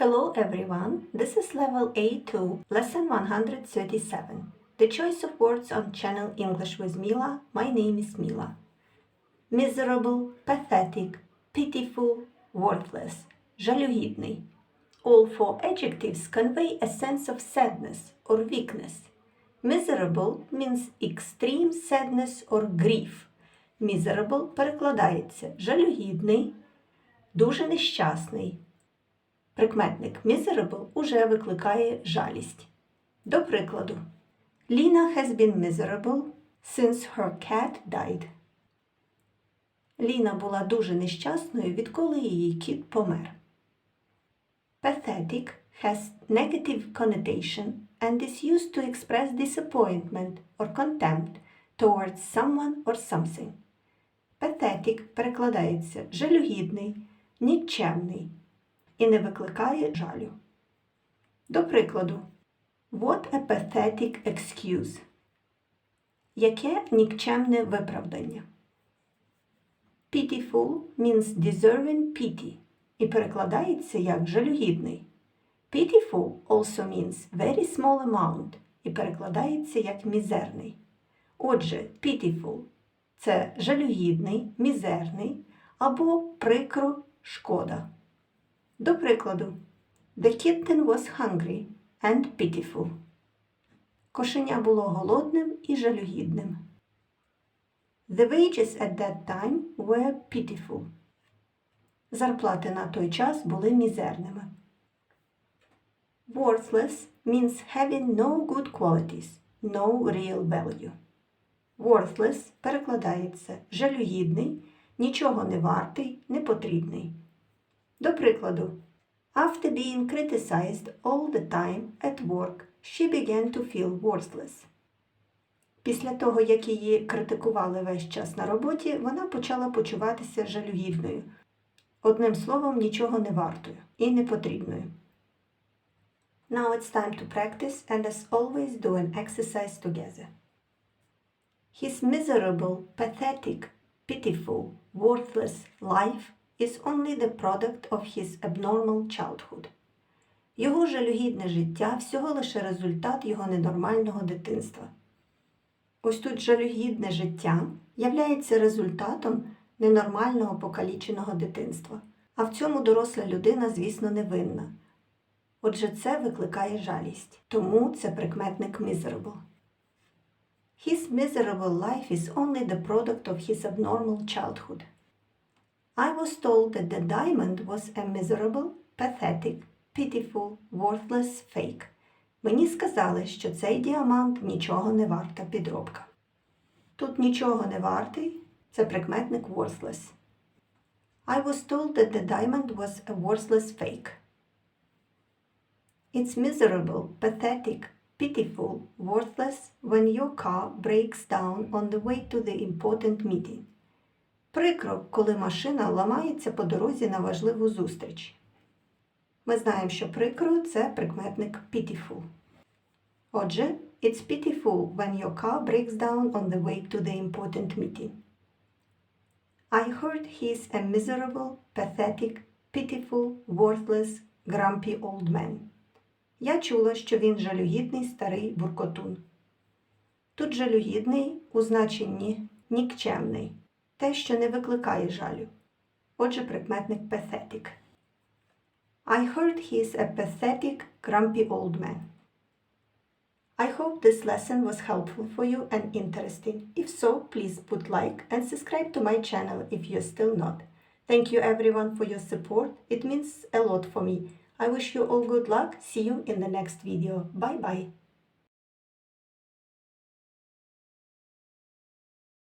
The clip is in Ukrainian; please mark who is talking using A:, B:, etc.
A: Hello everyone, this is level A2, lesson 137. The choice of words on channel English with Mila. My name is Mila. Miserable, pathetic, pitiful, worthless, жалюгідний. All four adjectives convey a sense of sadness or weakness. Miserable means extreme sadness or grief. Miserable перекладається жалюгідний, дуже нещасний. Прикметник miserable уже викликає жалість. До прикладу, Lina has been miserable since her cat died. Ліна була дуже нещасною, відколи її кіт помер. Pathetic has negative connotation and is used to express disappointment or contempt towards someone or something. Pathetic перекладається жалюгідний, нікчемний і не викликає жалю. До прикладу, What a pathetic excuse. Яке нікчемне виправдання. Pitiful means deserving pity і перекладається як жалюгідний. Pitiful also means very small amount і перекладається як мізерний. Отже, pitiful – це жалюгідний, мізерний або прикро шкода. До прикладу, The kitten was hungry and pitiful. Кошеня було голодним і жалюгідним. The wages at that time were pitiful. Зарплати на той час були мізерними. Worthless means having no good qualities, no real value. Worthless перекладається жалюгідний, нічого не вартий, непотрібний. До прикладу, After being criticized all the time at work, she began to feel worthless. Після того, як її критикували весь час на роботі, вона почала почуватися жалюгідною. Одним словом, нічого не вартою і непотрібною. Now it's time to practice and as always do an exercise together. His miserable, pathetic, pitiful, worthless life is only the product of his abnormal childhood. Його жалюгідне життя всього лише результат його ненормального дитинства. Ось тут жалюгідне життя являється результатом ненормального покаліченого дитинства, а в цьому доросла людина, звісно, не винна. Отже, це викликає жалість, тому це прикметник miserable. His miserable life is only the product of his abnormal childhood. I was told that the diamond was a miserable, pathetic, pitiful, worthless fake. Мені сказали, що цей діамант нічого не варта підробка. Тут нічого не вартий це прикметник worthless. I was told that the diamond was a worthless fake. It's miserable, pathetic, pitiful, worthless when your car breaks down on the way to the important meeting. Прикро, коли машина ламається по дорозі на важливу зустріч. Ми знаємо, що прикро це прикметник pitiful. Отже, it's pitiful when your car breaks down on the way to the important meeting. I heard he's a miserable, pathetic, pitiful, worthless, grumpy old man. Я чула, що він жалюгідний старий буркотун. Тут жалюгідний у значенні нікчемний, те, що не викликає жалю. Отже, прикметник pathetic. I heard he's a pathetic, grumpy old man. I hope this lesson was helpful for you and interesting. If so, please put like and subscribe to my channel if you're still not. Thank you everyone for your support. It means a lot for me. I wish you all good luck. See you in the next video. Bye bye.